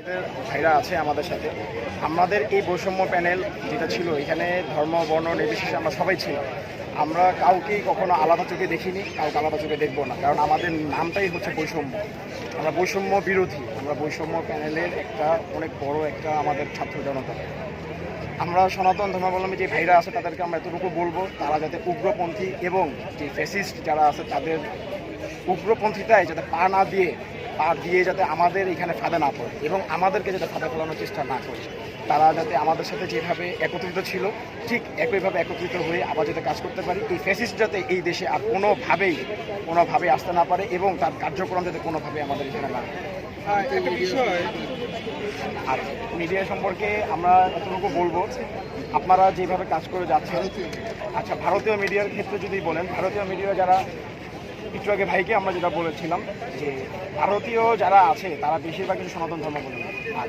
এদের ভাইরা আছে আমাদের সাথে। আমাদের এই বৈষম্য প্যানেল যেটা ছিল, এখানে ধর্ম, বর্ণ নির্বিশেষে আমরা সবাই ছিল আমরা কাউকেই কখনো আলাদা চোখে দেখিনি, কাউকে আলাদা চোখে দেখব না। কারণ আমাদের নামটাই হচ্ছে বৈষম্য। আমরা বৈষম্য বিরোধী। আমরা বৈষম্য প্যানেলের একটা অনেক বড় একটা আমাদের ছাত্র জনতা। আমরা সনাতন ধর্মাবলম্বী যে ভাইরা আছে, তাদেরকে আমরা এতটুকু বলব, তারা যাতে উগ্রপন্থী এবং যে ফ্যাসিস্ট যারা আছে, তাদের উগ্রপন্থীতায় যাতে পা না দিয়ে পা দিয়ে যাতে আমাদের এখানে ফাঁদে না পড়ে এবং আমাদেরকে যাতে ফাঁদে ফেলানোর চেষ্টা না করে তারা যাতে আমাদের সাথে যেভাবে একত্রিত ছিল ঠিক একইভাবে একত্রিত হয়ে আবার যাতে কাজ করতে পারি এই ফ্যাসিস্ট যাতে এই দেশে আর কোনোভাবেই কোনোভাবে আসতে না পারে এবং তার কার্যক্রম যাতে কোনোভাবে আমাদের এখানে না হয়। আর মিডিয়া সম্পর্কে আমরা এতটুকু বলব আপনারা যেভাবে কাজ করে যাচ্ছেন আচ্ছা ভারতীয় মিডিয়ার ক্ষেত্রে যদি বলেন ভারতীয় মিডিয়া যারা একটু আগে ভাইকে আমরা যেটা বলেছিলাম যে, ভারতীয় যারা আছে, তারা বেশিরভাগ কিছু সনাতন ধর্ম আর